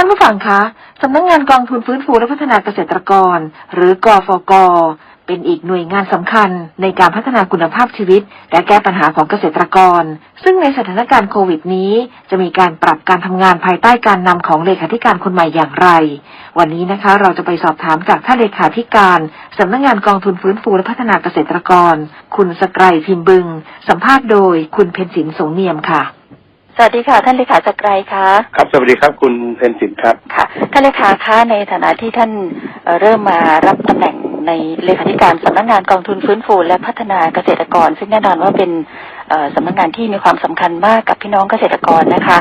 ท่านผู้ฟังคะ สำนักงงานกองทุนฟื้นฟูและพัฒนาเกษตรกร หรือกฟกเป็นอีกหน่วยงานสำคัญในการพัฒนาคุณภาพชีวิต และแก้ปัญหาของเกษตรกร ซึ่งในสถานการณ์โควิดนี้ จะมีการปรับการทำงานภายใต้การนำของเลขาธิการคนใหม่อย่างไร วันนี้นะคะเราจะไปสอบถามจากท่านเลขาธิการสำนักงงานกองทุนฟื้นฟูและพัฒนาเกษตรกร คุณสไกรพิมบึง สัมภาษณ์โดยคุณเพนสินสงเนียมค่ะ สวัสดีค่ะ ท่านเลขาจักรายคะครับสวัสดีครับคุณเพนสินครับค่ะท่านเลขาคะในฐานะที่ท่านเอ่อเริ่มมารับตำแหน่งในเลขาธิการสำนักงานกองทุนฟื้นฟูและพัฒนาเกษตรกร ซึ่งแน่นอนว่าเป็นเอ่อสำนักงานที่มีความสำคัญมากกับพี่น้องเกษตรกรนะคะ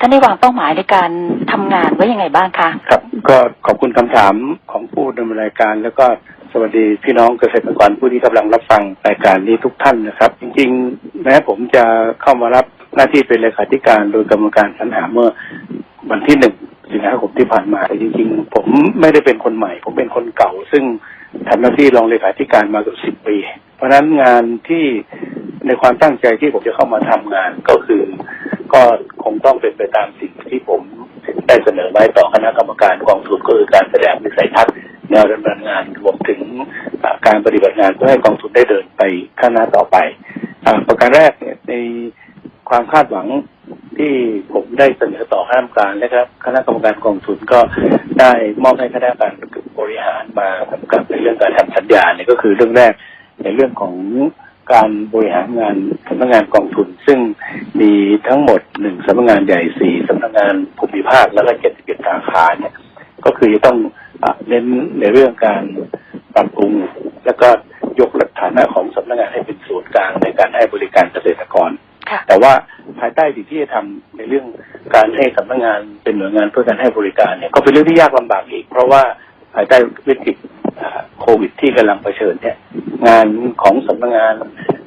ท่านได้วางเป้าหมายในการทำงานไว้ยังไงบ้างคะครับก็ขอบคุณคำถามของผู้ดำเนินรายการแล้วก็ส วัสดีพี่น้องเกษตรกรผู้ที่กำลังรับฟังรายการนี้ทุกท่านนะครับ จริงๆ แม้ผมจะเข้ามารับหน้าที่เป็นเลขาธิการโดยกรรมการสรรหาเมื่อวันที่หนึ่งสิงหาคมที่ผ่านมาแต่จริงๆ ผมไม่ได้เป็นคนใหม่ ผมเป็นคนเก่า ซึ่งทำหน้าที่รองเลขาธิการมาเกือบสิบปี เพราะฉะนั้นงานที่ในความตั้งใจที่ผมจะเข้ามาทำงานก็คือ ก็คงต้องเป็นไปตามสิ่งที่ผมได้เสนอไว้ต่อคณะกรรมการกองทุนก็คือการแสดงวิสัยทัศน์ แนวดำเนินงานรวมถึงการปฏิบัติงานเพื่อให้กองทุนได้เดินไปข้างหน้าต่อไปอประการแรกเนี่ยในความคาดหวังที่ผมได้เสนอต่อคณะกรรมการนะครับคณะกรรมการกองทุนก็ได้มอบให้คณะกรรมการบริหารมากำกับในเรื่องการทำสัญญาเนี่ยก็คือเรื่องแรกในเรื่องของการบริหารงานสำนักงานกองทุน ซึ่งมีทั้งหมดหนึ่งสำนักงานใหญ่สี่สำนักงานภูมิภาคแล้วก็เจ็ดสิบเอ็ดสาขาเนี่ยก็คือจะต้อง เน้นในเรื่องการปรับปรุง แล้วก็ยกระดับฐานะของสำนักงานให้เป็นศูนย์กลางในการให้บริการเกษตรกรค่ะแต่ว่าภายใต้สิ่งที่จะทำในเรื่องการให้สำนักงานเป็นหน่วยงานเพื่อการให้บริการเนี่ยก็เป็นเรื่องที่ยากลำบากอีก เพราะว่าภายใต้วิกฤตอ่าโควิดที่กำลังเผชิญเนี่ยงานของสำนักงาน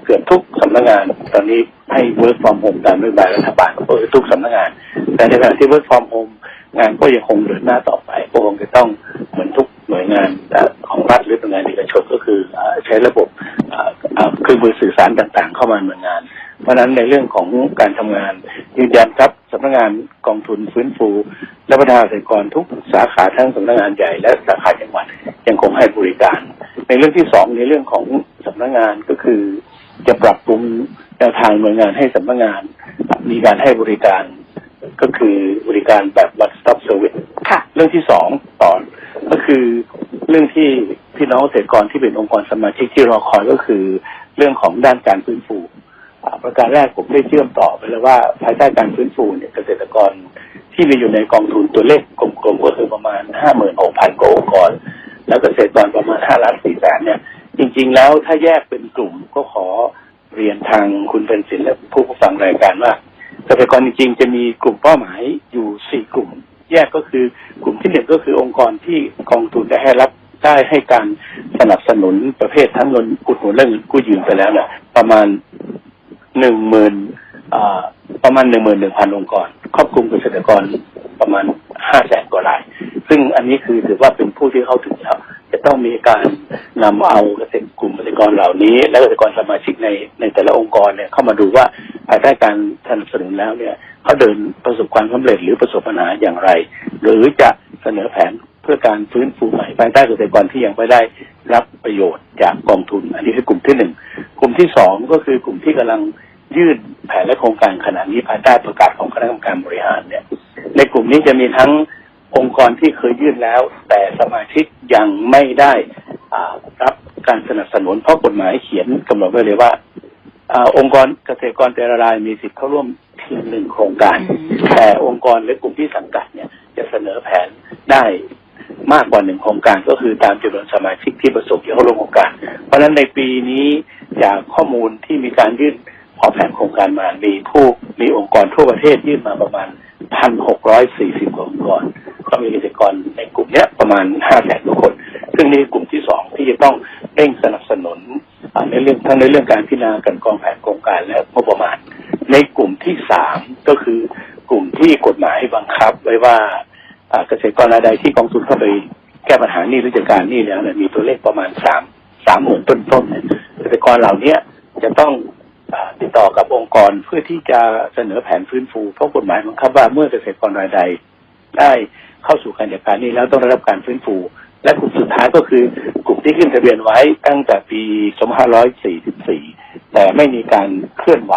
เกือบทุกสำนักงาน ตอนนี้ให้ work from home ตามนโยบายรัฐบาลก็คือทุกสำนักงาน แต่ในขณะที่ work from home งานก็ยังคงเดินหน้าต่อไปก็คงจะต้อง เหมือนทุกหน่วยงานอ่าของรัฐหรือหน่วยงานเอกชนก็คืออ่าใช้ระบบอ่าอ่าเครื่องมือสื่อสารต่างๆ เข้ามาหน่วยงาน เพราะฉะนั้นในเรื่องของการทำงานยืนยันครับสำนักงานกองทุนฟื้นฟู และพัฒนาเกษตรกรทุกสาขาทั้งสำนักงานใหญ่และสาขาจังหวัดยังคงให้บริการ ในเรื่องที่สองในเรื่องของสำนักงานก็คือ จะปรับปรุงแนวทางหน่วยงานให้สำนักงาน มีการให้บริการก็คือบริการแบบ one stop service ค่ะเรื่องที่สองต่อก็ คือเรื่องที่พี่น้องเกษตรกรที่เป็นองค์กรสมาชิกที่รอคอยก็คือ เรื่องของด้านการฟื้นฟูประการแรกผมได้เชื่อมต่อไปแล้วว่าภายใต้การฟื้นฟูเนี่ยเกษตรกรที่มีอยู่ในกองทุนตัวเลขกลมๆก็คือประมาณห้าหมื่นหกพันกว่าองค์กร แล้วเกษตรกรประมาณห้าล้านสี่แสนเนี่ย จริง ๆ แล้วถ้าแยกเป็นกลุ่มก็ขอเรียนทางคุณเป็นศิลป์และผู้ฟังรายการว่าเกษตรกรจริงๆ จะมีกลุ่มเป้าหมายอยู่สี่กลุ่ม แยกก็คือกลุ่มที่หนึ่งก็คือองค์กรที่กองทุนได้ให้รับได้ให้การสนับสนุนประเภททั้งเงินอุดหนุนและเงินกู้ยืมไปแล้วเนี่ยประมาณหนึ่งหมื่นประมาณหนึ่งหมื่นหนึ่งพันองค์กร ครอบคลุมเกษตรกรประมาณห้าแสนกว่าราย ซึ่งอันนี้คือถือว่าเป็นผู้ที่เข้าถึงแล้วจะต้องมีการนำเอาเกษตรกลุ่มเกษตรกรเหล่านี้ และเกษตรกรสมาชิกในในแต่ละองค์กรเนี่ยเข้ามาดูว่าภายใต้การสนับสนุนแล้วเนี่ย เขาเดินประสบความสำเร็จหรือประสบปัญหาอย่างไร หรือจะเสนอแผนเพื่อการฟื้นฟูใหม่ภายใต้เกษตรกรที่ยังไม่ได้รับประโยชน์จากกองทุน อันนี้คือกลุ่มที่หนึ่งกลุ่มที่สองก็คือกลุ่มที่กำลังยื่นแผนและโครงการขณะนี้ภายใต้ประกาศของคณะกรรมการบริหารเนี่ย ในกลุ่มนี้จะมีทั้งองค์กรที่เคยยื่นแล้ว แต่สมาชิกยังไม่ได้อ่ารับการสนับสนุนเพราะกฎหมายเขียนกำหนดไว้เลยว่าอองค์กรเกษตรกรแต่ละรายมีสิทธิ์เข้าร่วม พียงหนึ่งโครงการอืมค่ะแต่องค์กรหรือกลุ่มที่สังกัดเนี่ยจะเสนอแผนได้มากกว่าหนึ่งโครงการก็คือตามจำนวนสมาชิกที่ประสงค์จะเข้าร่วมโครงการ เพราะฉะนั้นในปีนี้จากข้อมูลที่มีการยื่นขอแผนโครงการมา มีผู้มีองค์กรทั่วประเทศยื่นมาประมาณพันหกร้อยสี่สิบองค์กร ก็มีเกษตรกรในกลุ่มเนี้ยประมาณห้าแสนกว่าคน ซึ่งนี่คือกลุ่มที่สองที่จะต้องเร่งสนับสนุนอ่าในเรื่องทั้งในเรื่องการพิจารณากันกองแผนโครงการและง ที่สามก็คือกลุ่มที่กฎหมายบังคับ ไว้ว่าเกษตรกรรายใดที่กองทุนเข้าไปแก้ปัญหานี้หรือจัดการนี้แล้วเนี่ยมีตัวเลขประมาณสามสามหมื่นต้นๆเนี่ยเกษตรกรเหล่านี้จะต้องติดต่อกับองค์กรเพื่อที่จะเสนอแผนฟื้นฟูเพราะกฎหมายบังคับว่าเมื่อเกษตรกรรายใด ได้เข้ารจัดการนี้แล้วต้องได้รับการฟื้นฟู และกลุ่มสุดท้ายก็คือกลุ่มที่ขึ้นทะเบียนไว้ตั้งแต่ปี 2544 แต่ไม่มีการเคลื่อนไหว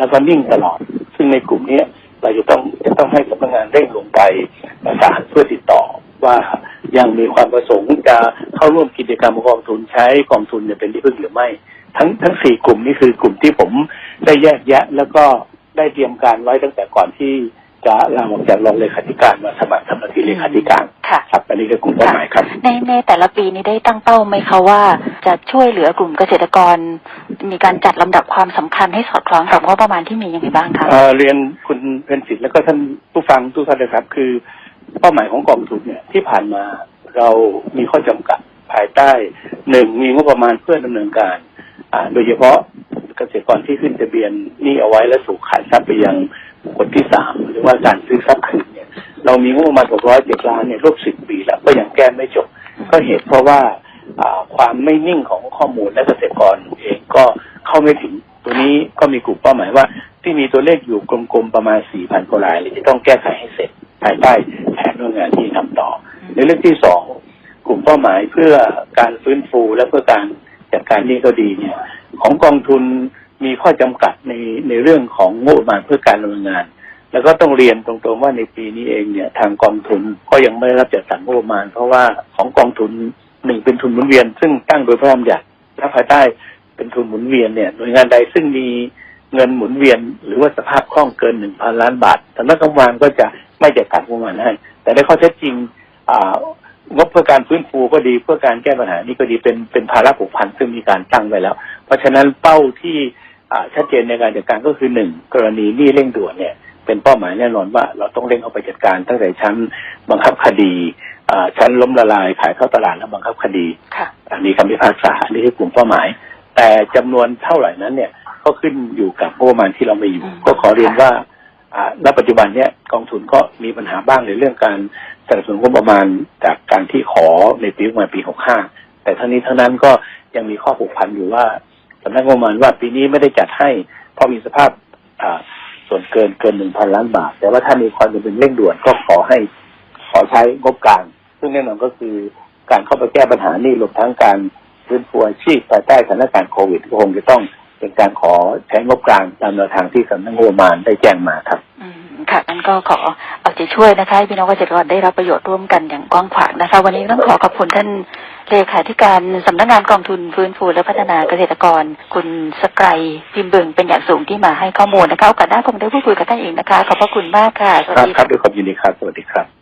แล้วก็นิ่งตลอด ซึ่งในกลุ่มเนี้ยเราจะต้องจะต้องให้สำนักงานเร่งลงไปประสานเพื่อติดต่อว่ายังมีความประสงค์จะเข้าร่วมกิจกรรมกองทุนใช้กองทุนเนี่ยเป็นที่พึ่งหรือไม่ ทั้งทั้งสี่กลุ่มนี้คือกลุ่มที่ผมได้แยกแยะ แล้วก็ได้เตรียมการไว้ตั้งแต่ก่อนที่จะลาออกจากรองเลขาธิการมาสมัครทำหน้าที่เลขาธิการค่ะครับอันนี้คือกลุ่มเป้าหมายครับในในแต่ละปีนี้ได้ตั้งเป้าไหมคะว่า จะช่วยเหลือกลุ่มเกษตรกร มีการจัดลำดับความสำคัญให้สอดคล้องกับงบประมาณที่มียังไงบ้างคะเรียนคุณเพนสิทธิ์แล้วก็ท่านผู้ฟังทุกท่านนะครับ คือเป้าหมายของกองทุนเนี่ยที่ผ่านมาเรามีข้อจำกัดภายใต้หนึ่งมีงบประมาณเพื่อดำเนินการอ่าโดยเฉพาะเกษตรกรที่ขึ้นทะเบียนนี้เอาไว้และถูกขายทรัพย์ไปยังบุคคลที่สามหรือว่าการซื้อทรัพย์คืนเนี่ยเรามีงบประมาณ607ล้านเนี่ยรวมสิบปีแล้วก็ยังแก้ไม่จบก็เหตุเพราะว่า ความไม่นิ่งของข้อมูลและเกษตรกรเองก็เข้าไม่ถึงตัวนี้ก็มีกลุ่มเป้าหมายว่า ที่มีตัวเลขอยู่กลมๆประมาณ 4,000กว่าลายเลยที่ต้องแก้ไขให้เสร็จภายใต้แผนดำเนินงานที่ทำต่อ ในเรื่องที่สองกลุ่มเป้าหมายเพื่อการฟื้นฟูและเพื่อการจัดการนี้ก็ดีเนี่ย ของกองทุนมีข้อจำกัดในในเรื่องของงบประมาณเพื่อการดำเนินงาน แล้วก็ต้องเรียนตรงๆว่าในปีนี้เองเนี่ย ทางกองทุนก็ยังไม่รับจัดสรรงบประมาณ เพราะว่าของกองทุน หนึ่งเป็นทุนหมุนเวียน ซึ่งตั้งโดยพระราชบัญญัติและภายใต้เป็นทุนหมุนเวียนเนี่ยหน่วยงานใดซึ่งมีเงินหมุนเวียน หรือว่าสภาพคล่องเกินหนึ่งพันล้านบาทสำนักงบประมาณก็จะไม่จัดสรรงบประมาณให้แต่ในข้อเท็จจริงอ่างบเพื่อการฟื้นฟูก็ดีเพื่อการแก้ปัญหานี่ก็ดีเป็นเป็นภาระผูกพันซึ่งมีการตั้งไว้แล้ว เพราะฉะนั้นเป้าที่อ่าชัดเจนในการจัดการก็คือหนึ่งกรณีหนี้เร่งด่วนเนี่ย เป็นเป้าหมายแน่นอนว่า เราต้องเร่งเข้าไปจัดการตั้งแต่ชั้นบังคับคดีอ่าชั้นล้มละลายขายเข้าตลาดและบังคับคดีค่ะอ่ามีคำพิพากษาอันนี่คือกลุ่มเป้าหมาย แต่จำนวนเท่าไหร่นั้นเนี่ยก็ขึ้นอยู่กับงบประมาณที่เราไม่อยู่อืมก็ขอเรียนว่าอ่าณปัจจุบันเนี้ยกองทุนก็มีปัญหาบ้างในเรื่องการสนับสนุนงบประมาณจากการที่ขอในปีประมาณปี 65 แต่ทั้งนี้ทั้งนั้นก็ยังมีข้อผูกพันอยู่ว่าสำนักงบประมาณว่าปีนี้ไม่ได้จัดให้เพราะมีสภาพอ่า ส่วนเกินเกิน1,000ล้านบาท แต่ว่าถ้ามีความจำเป็นเร่งด่วนก็ขอให้ขอใช้งบกลาง ซึ่งแน่นอนก็คือการเข้าไปแก้ปัญหานี่รวมทั้งการฟื้นฟูอาชีพภายใต้สถานการณ์โควิดคงจะต้องเป็นการขอใช้งบกลางตามแนวทางที่สำนักงบประมาณได้แจ้งมาครับอืมค่ะงั้นก็ขอเอาใจช่วยนะคะให้พี่น้องเกษตรกรได้รับประโยชน์ร่วมกันอย่างกว้างขวางนะคะ วันนี้ต้องขอขอบคุณท่าน เลขาธิการสำนักงานกองทุนฟื้นฟูและพัฒนาเกษตรกร คุณสกายพิมเบึงเป็นอย่างสูงที่มาให้ข้อมูลนะคะโอกาสหน้าคงได้พูดคุยกับท่านอีกนะคะ ขอบพระคุณมากค่ะสวัสครับดีครับด้วยความยินดีครับสวัสดีครับ